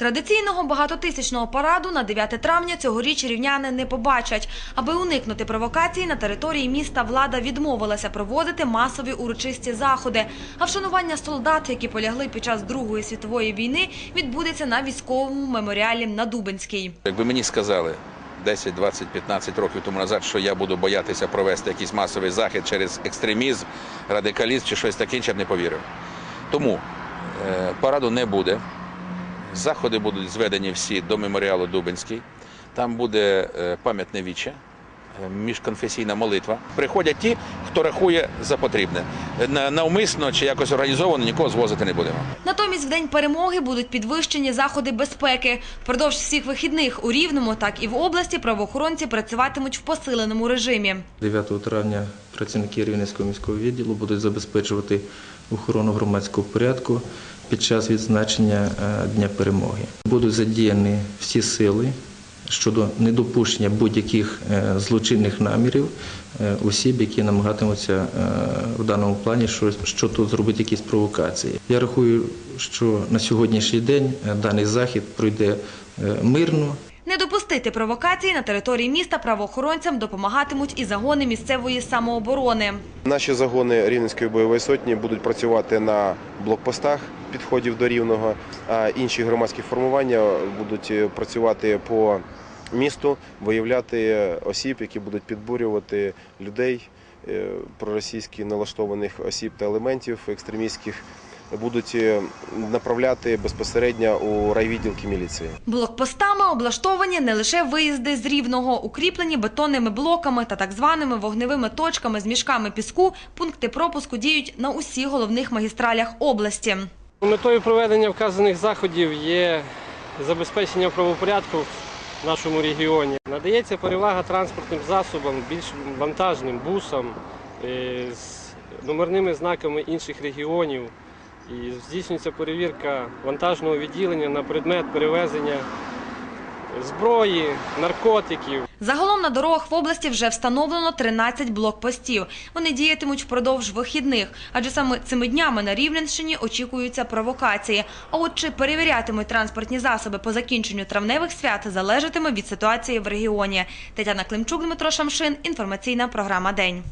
Традиційного багатотисячного параду на 9 травня цьогоріч рівняни не побачать. Аби уникнути провокацій, на території міста влада відмовилася проводити масові урочисті заходи. А вшанування солдат, які полягли під час Другої світової війни, відбудеться на військовому меморіалі на Дубенській. Якби мені сказали 10, 20, 15 років тому назад, що я буду боятися провести якийсь масовий захід через екстремізм, радикалізм чи щось таке я б не повірив. Тому е, параду не буде. Заходи будуть зведені всі до меморіалу Дубинський. Там буде е, пам'ятне віче, міжконфесійна молитва. Приходять ті, хто рахує за потрібне. Е, Навмисно чи якось організовано нікого звозити не будемо. Натомість в день перемоги будуть підвищені заходи безпеки. Впродовж всіх вихідних у Рівному, так і в області правоохоронці працюватимуть в посиленому режимі. 9 травня працівники Рівненського міського відділу будуть забезпечувати охорону громадського порядку під час відзначення е, Дня перемоги. Будуть задіяні всі сили щодо недопущення будь-яких е, злочинних намірів е, осіб, які намагатимуться е, в даному плані щось зробити якісь провокації. Я рахую, що на сьогоднішній день даний захід пройде мирно. Не допустити провокацій на території міста правоохоронцям допомагатимуть і загони місцевої самооборони. Наші загони Рівненської бойової сотні будуть працювати на блокпостах підходів до Рівного, а інші громадські формування будуть е, працювати по місту, виявляти осіб, які будуть підбурювати людей, е, проросійськи налаштованих осіб та елементів екстремістських, будуть е, направляти безпосередньо у райвідділки міліції. Блокпостами облаштовані не лише виїзди з Рівного, укріплені бетонними блоками та так званими вогневими точками з мішками піску. Пункти пропуску діють на усіх головних магістралях області. Метою проведення вказаних заходів є забезпечення правопорядку в нашому регіоні. Надається перевага транспортним засобам, більш вантажним бусам е, з номерними знаками інших регіонів. І здійснюється перевірка вантажного відділення на предмет перевезення зброї, наркотиків. Загалом на дорогах в області вже встановлено 13 блокпостів. Вони діятимуть впродовж вихідних, адже саме цими днями на Рівненщині очікуються провокації. А от чи перевірятимуть транспортні засоби по закінченню травневих свят, залежатиме від ситуації в регіоні. Тетяна Климчук, Дмитро Шамшин. Інформаційна програма День.